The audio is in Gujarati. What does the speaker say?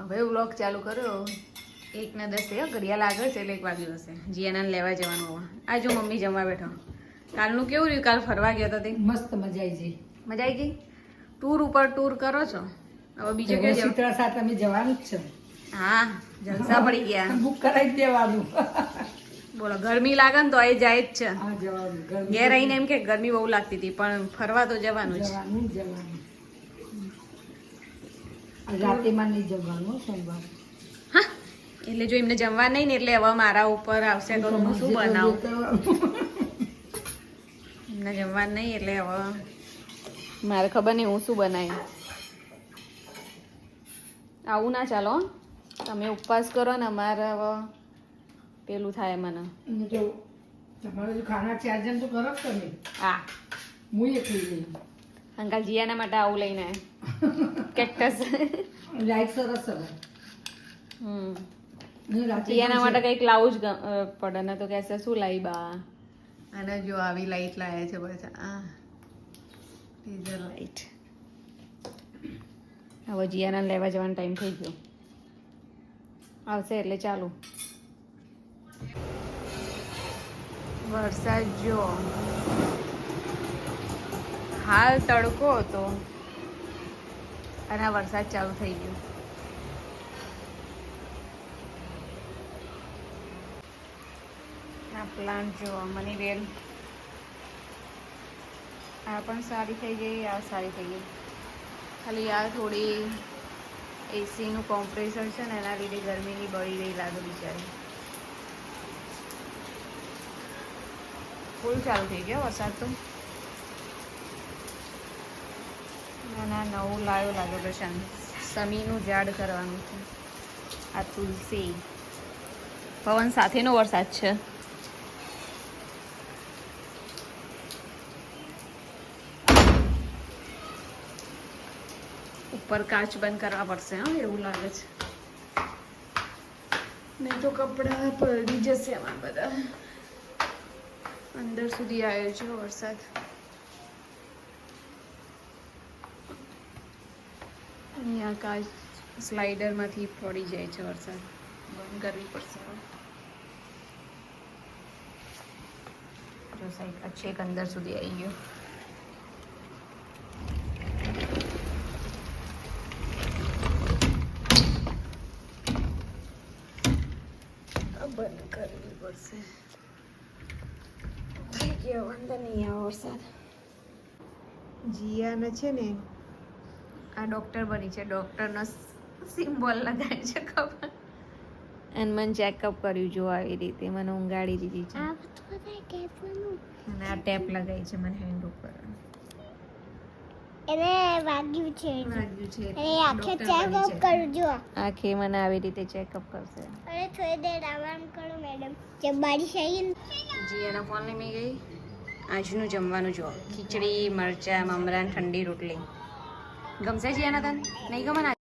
હવે વ્લોગ ચાલુ કર્યો. એક ને દસ ઘડિયાળ આગળ છે એટલે એક વાગ્યું હશે જીયાના લેવા જવાનું આ જો મમ્મી જમવા બેઠો. કાલનું કેવું રહ્યું? કાલ ફરવા ગયા હતા તે? મસ્ત મજા આવી ગઈ. મજા આવી ગઈ? ટૂર ઉપર ટૂર કરો છો? હવે બીજો હવે કે શીતળા સાથે અમે જવાનું જ છે. હા જલસા પડી ગયા. બુક કરાવી દેવાનું. બોલો ગરમી લાગે ને તો એ જાય જ છે. ઘેર આવીને એમ કે ગરમી બહુ લાગતી હતી પણ ફરવા તો જવાનું જ. જવાનું. નહીં સોમવાર. હા એટલે જો એમને જમવા નહીં ને એટલે હવે મારા ઉપર આવશે તો હું શું બનાવું? એમને જમવા નહીં એટલે હવે મારે ખબર નહીં હું શું બનાવી. આવું ના ચાલો હો. તમે ઉપવાસ કરો ને અમારે હવે પેલું થાય મને. જો તમારે ખાના ચાર જણ તો કરો તમે. હા. હું એકલી લઈ અંકલ જીયાના માટે આવું લઈને. કેક્ટસ લાઈટ સરસ સરસ હમ. જીયાના માટે કંઈક લાવું જ પડે ને તો કહેશે શું લાવી બા? અને જો આવી લાઈટ લાયા છે બધા આ ટીઝર લાઈટ હવે જીયાના લેવા જવાનો ટાઈમ થઈ ગયો. આવશે એટલે ચાલુ. વરસાદ જો. હાલ તડકો હતો. અને વરસાદ ચાલુ થઈ ગયો. આ પ્લાન્ટ જો મની બેન. આ પણ સારી થઈ ગઈ, આ સારી થઈ ગઈ. ખાલી આ થોડી એસીનું કોમ્પ્રેસર છે ને, એના લીધે ગરમીની બળી ગઈ લાગે બિચારી. ફૂલ ચાલુ થઈ ગયો વરસાદ તો? ના ના નવું લાવ્યો લાગે પ્રશાંત સમીનું ઝાડ કરવાનું છે. આ તુલસી. પવન સાથેનો વરસાદ છે. ઉપર કાચ બંધ કરવા પડશે, હા, એવું લાગે છે. નહીં તો કપડાં પડી જશે એમાં બધા. અંદર સુધી આવ્યો છે વરસાદ. અહીંયા કાચ સ્લાઇડરમાંથી પડી જાય છે વરસાદ. બંધ કરવી પડશે જો સાઈડ છેક અંદર સુધી આવી ગયો. આ બંધ કરવી પડશે. થઈ ગયો વાંધો નહીં આ વરસાદ. જીયાને છે ને આ ડૉક્ટર બની છે. ડૉક્ટરનો સિમ્બોલ લગાવ્યો છે ખબર. અને મને ચેકઅપ કર્યું જો આવી રીતે. મને ઊંઘાડી દીધી છે. અને આ ટેપ લગાવી છે મને હેન્ડ ઉપર. એને વાગ્યું છે વાગ્યું છે. અને આખે ચેકઅપ કરજો આંખે મને આવી રીતે ચેકઅપ કરશે. અરે થોડી દેર આરામ કરો મેડમ જે બારિશ આવી ને? જીયાના ફોન લઈ ગઈ. આજનું જમવાનું જો. ખીચડી મરચાં મમરાન ઠંડી રોટલી. ગમશે જીયાના તને? નહીં ગમે